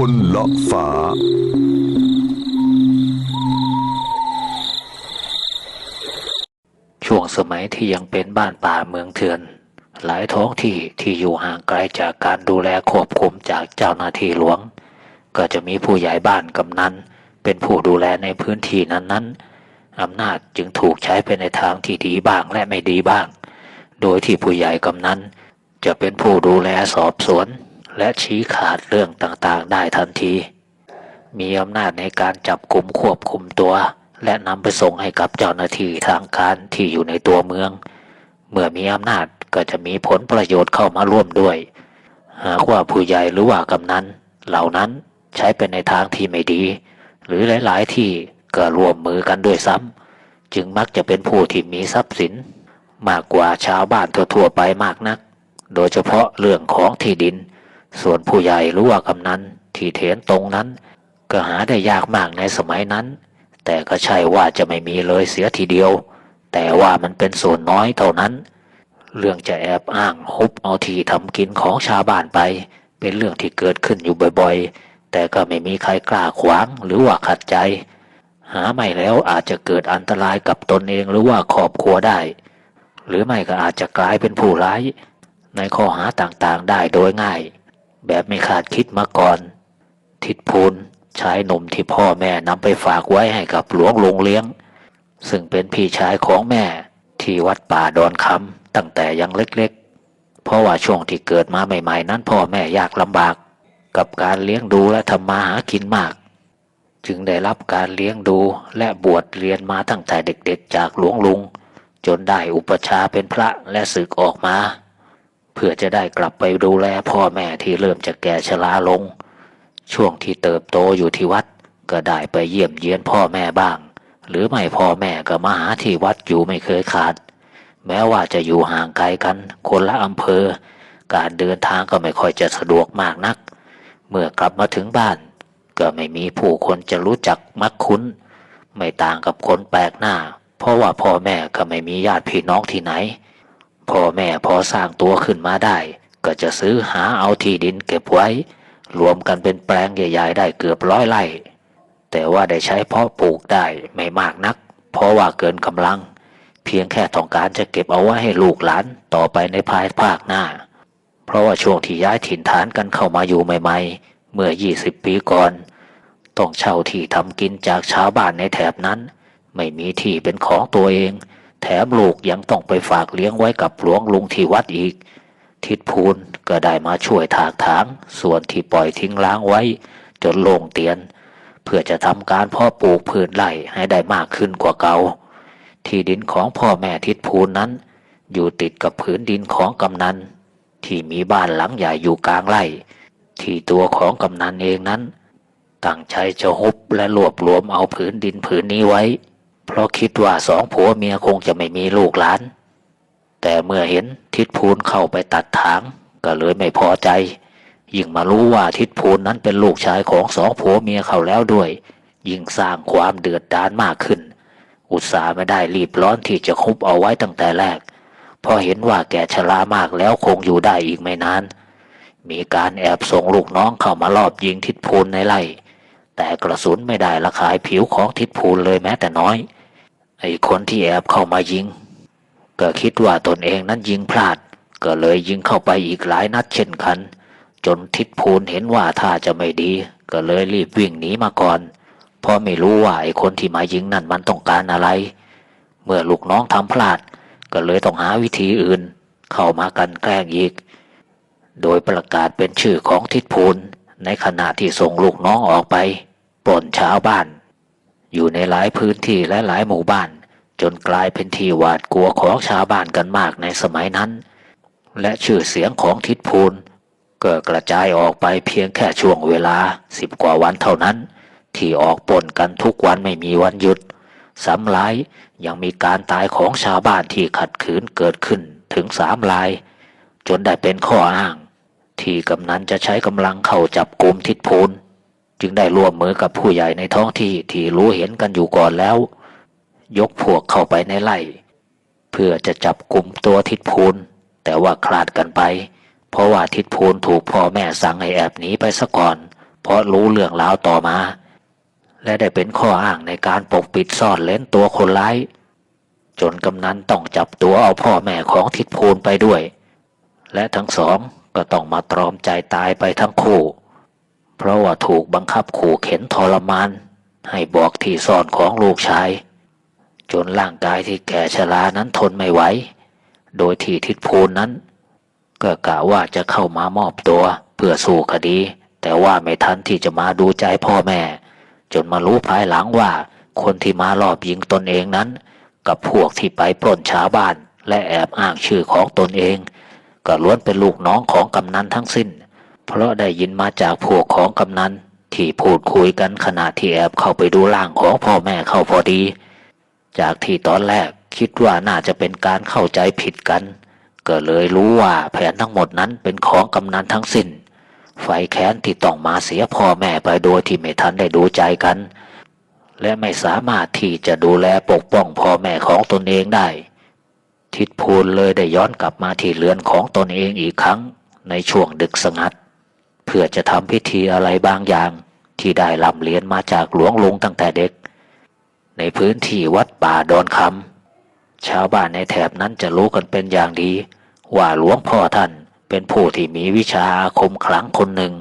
คนละฟ้า ช่วงสมัยที่ยังเป็นบ้านป่าเมืองเถื่อน หลายท้องที่ที่อยู่ห่างไกลจากการดูแลควบคุมจากเจ้าหน้าที่หลวง ก็จะมีผู้ใหญ่บ้านกำนันเป็นผู้ดูแลในพื้นที่นั้นๆอำนาจจึงถูกใช้ไปในทางที่ดีบ้างและไม่ดีบ้าง โดยที่ผู้ใหญ่กำนันจะเป็นผู้ดูแลสอบสวน และชี้ขาดเรื่องต่างๆ ได้ทันที มีอำนาจในการจับกลุ่มควบคุมตัว และนำไปส่งให้กับเจ้าหน้าที่ทางการที่อยู่ในตัวเมือง เมื่อมีอำนาจก็จะมีผลประโยชน์เข้ามาร่วมด้วย หากว่าผู้ใหญ่หรือว่ากำนันเหล่านั้นใช้เป็นในทางที่ไม่ดี หรือหลาย ๆ ที่ก็ร่วมมือกันด้วยซ้ำจึงมักจะเป็นผู้ที่มีทรัพย์สิน มากกว่าชาวบ้านทั่ว ๆ ไปมากนัก โดยเฉพาะเรื่องของที่ดิน ส่วนผู้ใหญ่หรือว่ากำนันที่เถนตรงนั้น ก็หาได้ยากมากในสมัยนั้น แต่ก็ใช่ว่าจะไม่มีเลยเสียทีเดียว แต่ว่ามันเป็นส่วนน้อยเท่านั้น เรื่องจะแอบอ้างฮุบเอาที่ทำกินของชาวบ้านไป เป็นเรื่องที่เกิดขึ้นอยู่บ่อยๆ แต่ก็ไม่มีใครกล้าขวางหรือว่าขัดใจ หาไม่แล้วอาจจะเกิดอันตรายกับตนเองหรือว่าครอบครัวได้ หรือไม่ก็อาจจะกลายเป็นผู้ร้าย ในข้อหาต่างๆได้โดยง่าย แบบไม่คาดคิดมาก่อน ทิดพูนชายหนุ่มที่พ่อแม่นำไปฝากไว้ให้กับหลวงลงเลี้ยง ซึ่งเป็นพี่ชายของแม่ที่วัดป่าดอนคำตั้งแต่ยังเล็กๆ เพราะว่าช่วงที่เกิดมาใหม่ๆ นั้นพ่อแม่ยากลำบาก กับการเลี้ยงดูและทำมาหากินมาก จึงได้รับการเลี้ยงดูและบวชเรียนมาตั้งแต่เด็กๆ จากหลวงลุง จนได้อุปชาเป็นพระและศึกออกมา เพื่อจะได้กลับไปดูแลพ่อแม่ที่เริ่มจะแก่ชราลง ช่วงที่เติบโตอยู่ที่วัด ก็ได้ไปเยี่ยมเยียนพ่อแม่บ้าง หรือไม่พ่อแม่ก็มาหาที่วัดอยู่ไม่เคยขาด แม้ว่าจะอยู่ห่างไกลกัน คนละอำเภอ การเดินทางก็ไม่ค่อยจะสะดวกมากนัก เมื่อกลับมาถึงบ้าน ก็ไม่มีผู้คนจะรู้จักมักคุ้น ไม่ต่างกับคนแปลกหน้า เพราะว่าพ่อแม่ก็ไม่มีญาติพี่น้องที่ไหน พ่อแม่พอสร้างตัวขึ้นมาได้ ก็จะซื้อหาเอาที่ดินเก็บไว้ รวมกันเป็นแปลงใหญ่ๆได้เกือบร้อยไร่แต่ว่าได้ใช้เพาะปลูกได้ไม่มากนัก เพราะว่าเกินกำลัง เพียงแค่ต้องการจะเก็บเอาไว้ให้ลูกหลานต่อไปในภายภาคหน้า เพราะว่าช่วงที่ย้ายถิ่นฐานกันเข้ามาอยู่ใหม่ๆ เมื่อ 20 ปีก่อน ต้องเช่าที่ทำกินจากชาวบ้านในแถบนั้น ไม่มีที่เป็นของตัวเอง แถมลูกยังต้องไปฝากเลี้ยงไว้กับหลวงลุงที่วัดอีก ทิดพูนก็ได้มาช่วยถากถาง ส่วนที่ปล่อยทิ้งล้างไว้ จนโล่งเตียน เพื่อจะทำการพาะปลูกพืชไร่ให้ได้มากขึ้นกว่าเก่าที่ดินของพ่อแม่ทิดพูนนั้น อยู่ติดกับผืนดินของกำนัน ที่มีบ้านหลังใหญ่อยู่กลางไร่ ที่ตัวของกำนันเองนั้น ตั้งใจจะฮุบและรวบรวมเอาผืนดินผืนนี้ไว้ เพราะคิดว่าสองผัวเมียคงจะไม่มีลูกหลาน แต่เมื่อเห็นทิดพูนเข้าไปตัดถาง ก็เลยไม่พอใจ ยิ่งมารู้ว่าทิดพูนนั้นเป็นลูกชายของสองผัวเมียเขาแล้วด้วย ยิ่งสร้างความเดือดดานมากขึ้น อุตส่าห์ไม่ได้รีบร้อนที่จะคุบเอาไว้ตั้งแต่แรกพอเห็นว่าแกชรามากแล้วคงอยู่ได้อีกไม่นาน มีการแอบส่งลูกน้องเข้ามารอบยิงทิดพูนในไร่ แต่กระสุนไม่ได้ระคายผิวของทิดพูนเลยแม้แต่น้อย ไอ้คนที่แอบเข้ามายิง ก็คิดว่าตนเองนั้นยิงพลาด ก็เลยยิงเข้าไปอีกหลายนัดเช่นกัน จนทิดพูนเห็นว่าท่าจะไม่ดี ก็เลยรีบวิ่งหนีมาก่อน เพราะไม่รู้ว่าไอ้คนที่มายิงนั่นมันต้องการอะไร เมื่อลูกน้องทำพลาด ก็เลยต้องหาวิธีอื่น เข้ามากันแกล้งอีก โดยประกาศเป็นชื่อของทิดพูนในขณะที่ส่งลูกน้องออกไป ปล้นชาวบ้าน อยู่ในหลายพื้นที่และหลายหมู่บ้าน จนกลายเป็นที่หวาดกลัวของชาวบ้านกันมากในสมัยนั้น และชื่อเสียงของทิดพูนก็กระจายออกไปเพียงแค่ช่วงเวลาสิบกว่าวันเท่านั้น ที่ออกปนกันทุกวันไม่มีวันหยุดซ้ำร้ายยังมีการตายของชาวบ้านที่ขัดขืนเกิดขึ้นถึงสามราย จนได้เป็นข้ออ้าง ที่กำนันจะใช้กำลังเข้าจับกลุ่มทิดพูน จึงได้ร่วมมือกับผู้ใหญ่ในท้องที่ที่รู้เห็นกันอยู่ก่อนแล้ว ยกพวกเข้าไปในไร่ เพื่อจะจับกลุ่มตัวทิดพูนแต่ว่าคลาดกันไป เพราะว่าทิดพูนถูกพ่อแม่สั่งให้แอบหนีไปซะก่อน เพราะรู้เรื่องราวต่อมา และได้เป็นข้ออ้างในการปกปิดซ่อนเล้นตัวคนร้ายจนกำนันต้องจับตัวเอาพ่อแม่ของทิดพูนไปด้วย และทั้งสองก็ต้องมาตรอมใจตายไปทั้งคู่ เพราะว่าถูกบังคับขู่เข็นทรมาน ให้บอกที่ซ่อนของลูกชาย จนร่างกายที่แก่ชรานั้นทนไม่ไหว โดยที่ทิดพูนนั้น ก็กะว่าจะเข้ามามอบตัวเพื่อสู้คดี แต่ว่าไม่ทันที่จะมาดูใจพ่อแม่ จนมารู้ภายหลังว่าคนที่มารอบยิงตนเองนั้น กับพวกที่ไปปล้นชาวบ้าน และแอบอ้างชื่อของตนเอง ก็ล้วนเป็นลูกน้องของกำนันทั้งสิ้น เพราะได้ยินมาจากพวกของกำนันที่พูดคุยกันขณะที่แอบเข้าไปดูร่างของพ่อแม่เข้าพอดี จากที่ตอนแรกคิดว่าน่าจะเป็นการเข้าใจผิดกัน ก็เลยรู้ว่าแผนทั้งหมดนั้นเป็นของกำนันทั้งสิ้น ไฟแค้นที่ต้องมาเสียพ่อแม่ไปโดยที่ไม่ทันได้ดูใจกัน และไม่สามารถที่จะดูแลปกป้องพ่อแม่ของตนเองได้ ทิดพูนเลยได้ย้อนกลับมาที่เรือนของตนเองอีกครั้งในช่วงดึกสงัด พื่อจะทำพิธีอะไรบางอย่าง ที่ได้ลำเรียนมาจากหลวงลุงตั้งแต่เด็ก ในพื้นที่วัดป่าดอนคำชาวบ้านในแถบนั้นจะรู้กันเป็นอย่างดี ว่าหลวงพ่อท่านเป็นผู้ที่มีวิชาอาคมขลังคนหนึ่ง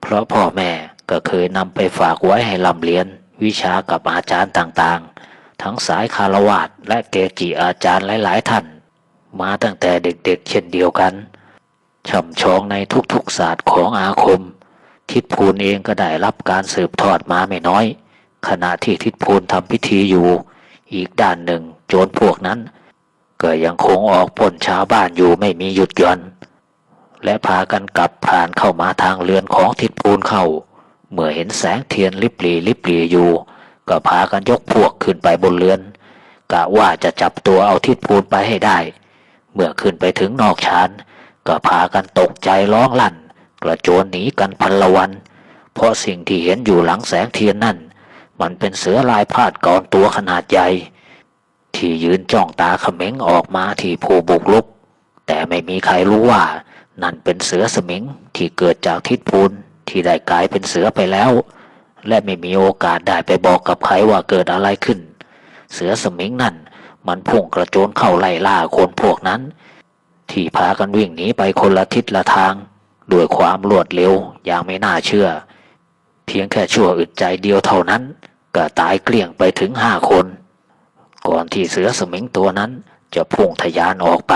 เพราะพ่อแม่ก็เคยนำไปฝากไว้ให้ลำเรียน วิชากับอาจารย์ต่างๆ ทั้งสายคารวาสและเกจิอาจารย์หลายๆท่าน มาตั้งแต่เด็กๆเช่นเดียวกัน ช่ำชองในทุกๆศาสตร์ของอาคม ทิดพูนเองก็ได้รับการสืบทอดมาไม่น้อย ขณะที่ทิดพูนทำพิธีอยู่ อีกด้านหนึ่งโจรพวกนั้น ก็ยังคงออกปล้นชาวบ้านอยู่ไม่มีหยุดหย่อน และพากันกลับผ่านเข้ามาทางเรือนของทิดพูนเข้า เมื่อเห็นแสงเทียนลิบหลีลิบหลีอยู่ ก็พากันยกพวกขึ้นไปบนเรือนกะว่าจะจับตัวเอาทิดพูนไปให้ได้ เมื่อขึ้นไปถึงนอกชาน ก็พากันตกใจร้องลั่น กระโจนหนีกันพันละวัน เพราะสิ่งที่เห็นอยู่หลังแสงเทียนนั่น มันเป็นเสือลายพาดกรตัวขนาดใหญ่ ที่ยืนจ้องตาเขม็งออกมาที่ผู้บุกลุก แต่ไม่มีใครรู้ว่า นั่นเป็นเสือสมิงที่เกิดจากทิศพูนที่ได้กลายเป็นเสือไปแล้ว และไม่มีโอกาสได้ไปบอกกับใครว่าเกิดอะไรขึ้น เสือสมิงนั่นมันพุ่งกระโจนเข้าไล่ล่าคนพวกนั้น ที่พากันวิ่งหนีไปคนละทิศละทาง ด้วยความรวดเร็วอย่างไม่น่าเชื่อ เพียงแค่ชั่วอึดใจเดียวเท่านั้น ก็ตายเกลี้ยงไปถึงห้าคน ก่อนที่เสือสมิงตัวนั้น จะพุ่งทะยานออกไป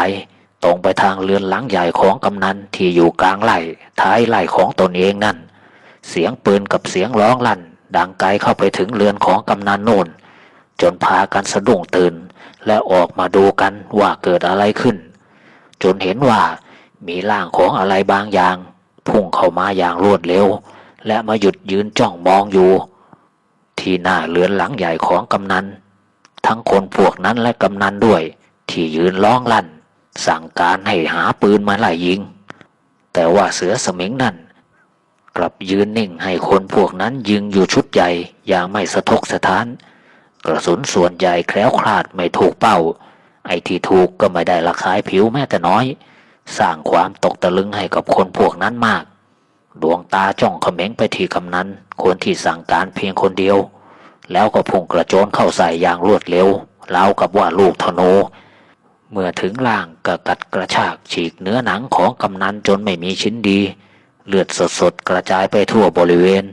ตรงไปทางเรือนหลังใหญ่ของกำนันที่อยู่กลางไร่ท้ายไร่ของตนเองนั่น เสียงปืนกับเสียงร้องลั่น ดังไกลเข้าไปถึงเรือนของกำนันโน่นจนพากันสะดุ้งตื่น และออกมาดูกันว่าเกิดอะไรขึ้น จนเห็นว่ามีร่างของอะไรบางอย่าง พุ่งเข้ามาอย่างรวดเร็ว และมาหยุดยืนจ้องมองอยู่ ที่หน้าเรือนหลังใหญ่ของกำนัน ทั้งคนพวกนั้นและกำนันด้วย ที่ยืนร้องลั่น สั่งการให้หาปืนมาไล่ยิง แต่ว่าเสือสมิงนั่น กลับยืนนิ่งให้คนพวกนั้นยิงอยู่ชุดใหญ่อย่างไม่สะทกสะท้าน กระสุนส่วนใหญ่แคล้วคลาดไม่ถูกเป้า ไอ้ที่ถูกก็ไม่ได้ระคายผิวแม้แต่น้อย สร้างความตกตะลึงให้กับคนพวกนั้นมาก ดวงตาจ้องเขม็งไปที่กำนันคนที่สั่งการเพียงคนเดียว แล้วก็พุ่งกระโจนเข้าใส่อย่างรวดเร็วรากับว่าลูกธนูเมื่อถึงล่างก็กัดกระชากฉีกเนื้อหนังของกำนันจนไม่มีชิ้นดี เลือดสดๆกระจายไปทั่วบริเวณ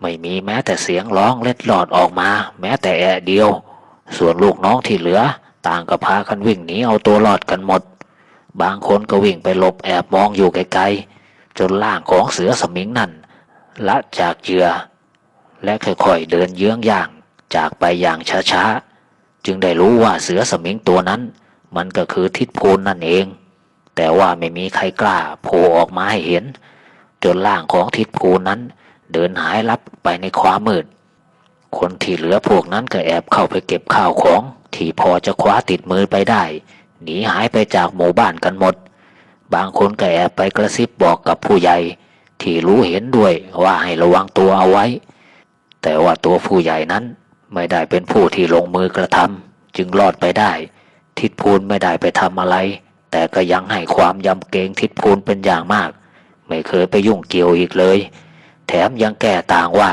ไม่มีแม้แต่เสียงร้องเล็ดลอดออกมา แม้แต่แอะเดียว ส่วนลูกน้องที่เหลือ ต่างก็พากันวิ่งหนีเอาตัวรอดกันหมด บางคนก็วิ่งไปหลบแอบมองอยู่ไกลๆ จนล่างของเสือสมิงนั่นละจากเหยื่อ และค่อยๆเดินเยื้องย่างจากไปอย่างช้าๆ จึงได้รู้ว่าเสือสมิงตัวนั้น มันก็คือทิศพูนนั่นเอง แต่ว่าไม่มีใครกล้าโผล่ออกมาให้เห็น จนร่างของทิศพูนนั้น เดินหายลับไปในความมืด คนที่เหลือพวกนั้นก็แอบเข้าไปเก็บข้าวของ ที่พอจะคว้าติดมือไปได้ หนีหายไปจากหมู่บ้านกันหมด บางคนก็แอบไปกระซิบบอกกับผู้ใหญ่ ที่รู้เห็นด้วยว่าให้ระวังตัวเอาไว้ แต่ว่าตัวผู้ใหญ่นั้นไม่ได้เป็นผู้ที่ลงมือกระทำจึงรอดไปได้ ทิดพูนไม่ได้ไปทำอะไร แต่ก็ยังให้ความยำเกรงทิดพูนเป็นอย่างมาก ไม่เคยไปยุ่งเกี่ยวอีกเลย แถถมยังแก้ต่างว่า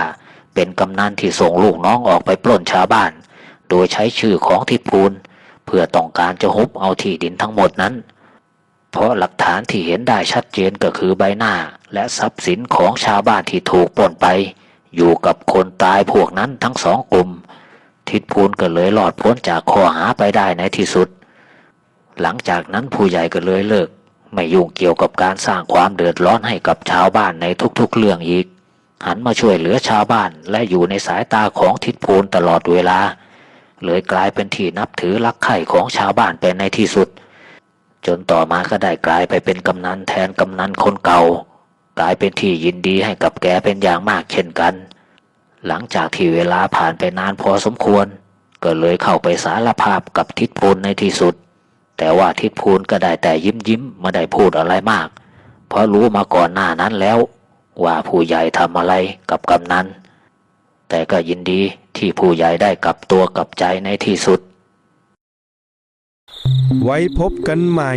เป็นกำนันที่ส่งลูกน้องออกไปปล้นชาวบ้าน โดยใช้ชื่อของทิดพูนเพื่อต้องการจะฮุบเอาที่ดินทั้งหมดนั้น เพราะหลักฐานที่เห็นได้ชัดเจนก็คือใบหน้า และทรัพย์สินของชาวบ้านที่ถูกปล้นไป อยู่กับคนตายพวกนั้นทั้งสองกลุ่ม ทิดพูนก็เลยหลอดพ้นจากข้อหาไปได้ในที่สุด หลังจากนั้นผู้ใหญ่ก็เลยเลิก ไม่ยุ่งเกี่ยวกับการสร้างความเดือดร้อนให้กับชาวบ้านในทุกๆ เรื่องอีกหันมาช่วยเหลือชาวบ้านและอยู่ในสายตาของทิดพูนตลอดเวลา เลยกลายเป็นที่นับถือรักใคร่ของชาวบ้านเป็นในที่สุด จนต่อมาก็ได้กลายไปเป็นกำนันแทนกำนันคนเก่า กลายเป็นที่ยินดีให้กับแกเป็นอย่างมากเช่นกัน หลังจากที่เวลาผ่านไปนานพอสมควร ก็เลยเข้าไปสารภาพกับทิดพูนในที่สุด แต่ว่าทิดพูนก็ได้แต่ยิ้มยิ้มไม่ได้พูดอะไรมาก เพราะรู้มาก่อนหน้านั้นแล้ว ว่าผู้ใหญ่ทำอะไรกับกำนันแต่ก็ยินดี ที่ผู้ใหญ่ได้กลับตัวกลับใจในที่สุด ไว้พบกันใหม่